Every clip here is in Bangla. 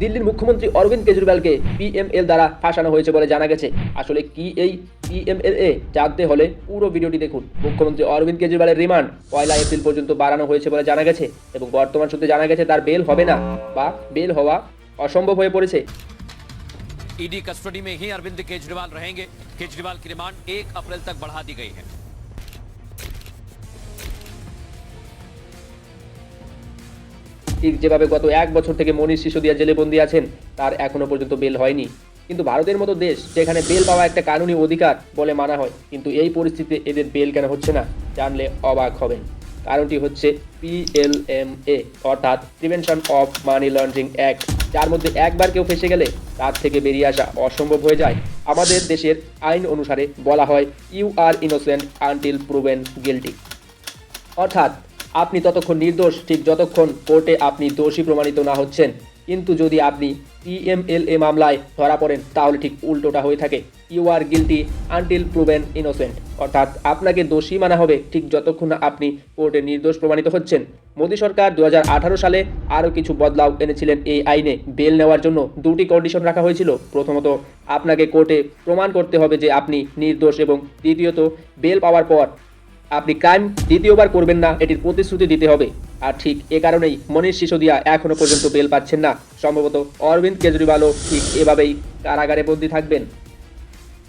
দিল্লির মুখ্যমন্ত্রী অরবিন্দ কেজরিওয়ালকে পিএমএল দ্বারা ফাঁসানো হয়েছে বলে জানা গেছে আসলে কি এই পিএমএলএ জানতে হলে পুরো ভিডিওটি দেখুন মুখ্যমন্ত্রী অরবিন্দ কেজরিওয়ালের রিমান্ড পয়লা এপ্রিল পর্যন্ত বাড়ানো হয়েছে বলে জানা গেছে এবং বর্তমান সূত্রে জানা গেছে তার বেল হবে না বা বেল হওয়া অসম্ভব হয়ে পড়েছে ईडी कस्टडी में ही अरविंद केजरीवाल रहेंगे केजरीवाल की रिमांड एक अप्रैल तक बढ़ा दी गई है ঠিক যেভাবে গত এক বছর থেকে মনীষ সিসোদিয়া জেলে বন্দি আছেন, তার এখনও পর্যন্ত বেল হয়নি। কিন্তু ভারতের মতো দেশ, যেখানে বেল পাওয়া একটা কানুনি অধিকার বলে মানা হয়, কিন্তু এই পরিস্থিতিতে এদের বেল কেন হচ্ছে না, জানলে অবাক হবেন। কারণটি হচ্ছে পিএলএমএ অর্থাৎ prevention of money laundering act, যার মধ্যে একবার কেউ ফেসে গেলে তার থেকে বেরিয়ে আসা অসম্ভব হয়ে যায়। আমাদের দেশের আইন অনুসারে বলা হয় you are innocent until proven guilty অর্থাৎ আপনি ততক্ষণ নির্দোষ, ঠিক যতক্ষণ কোর্টে আপনি দোষী প্রমাণিত না হচ্ছেন। কিন্তু যদি আপনি পিএমএলএ মামলায় ধরা পড়েন, তাহলে ঠিক উল্টোটা হয়ে থাকে। You are guilty until proven innocent অর্থাৎ আপনাকে দোষী মানা হবে ঠিক যতক্ষণ না আপনি কোর্টে নির্দোষ প্রমাণিত হচ্ছেন। মোদী সরকার দু হাজার আঠারো সালে আরও কিছু বদলাও এনেছিলেন এই আইনে। বেল নেওয়ার জন্য দুটি কন্ডিশন রাখা হয়েছিল। প্রথমত, আপনাকে কোর্টে প্রমাণ করতে হবে যে আপনি নির্দোষ এবং দ্বিতীয়ত, বেল পাওয়ার পর আপনি ক্রাইম দ্বিতীয়বার করবেন না, এটির প্রতিশ্রুতি দিতে হবে। আর ঠিক এ কারণেই মনীষ সিসোদিয়া এখনও পর্যন্ত বেল পাচ্ছেন না। সম্ভবত অরবিন্দ কেজরিওয়ালও ঠিক এভাবেই কারাগারে বন্দী থাকবেন।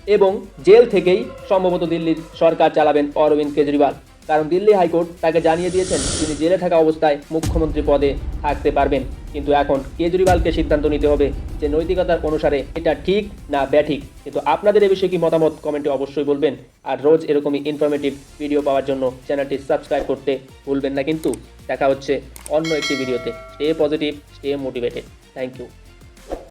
এবং জেল থেকেই সম্ভবত দিল্লির সরকার চালাবেন অরবিন্দ কেজরিওয়াল। কারণ দিল্লি হাইকোর্ট তাকে জানিয়ে দিয়েছেন তিনি জেলে থাকা অবস্থায় মুখ্যমন্ত্রী পদে থাকতে পারবেন। কিন্তু এখন কেজরিওয়ালকে সিদ্ধান্ত নিতে হবে যে নৈতিকতার অনুসারে এটা ঠিক না ব্যাঠিক। কিন্তু আপনাদের এ বিষয়ে কি মতামত কমেন্টে অবশ্যই বলবেন। আর রোজ এরকমই ইনফরমেটিভ ভিডিও পাওয়ার জন্য চ্যানেলটি সাবস্ক্রাইব করতে ভুলবেন না। কিন্তু দেখা হচ্ছে অন্য একটি ভিডিওতে stay positive stay motivated thank you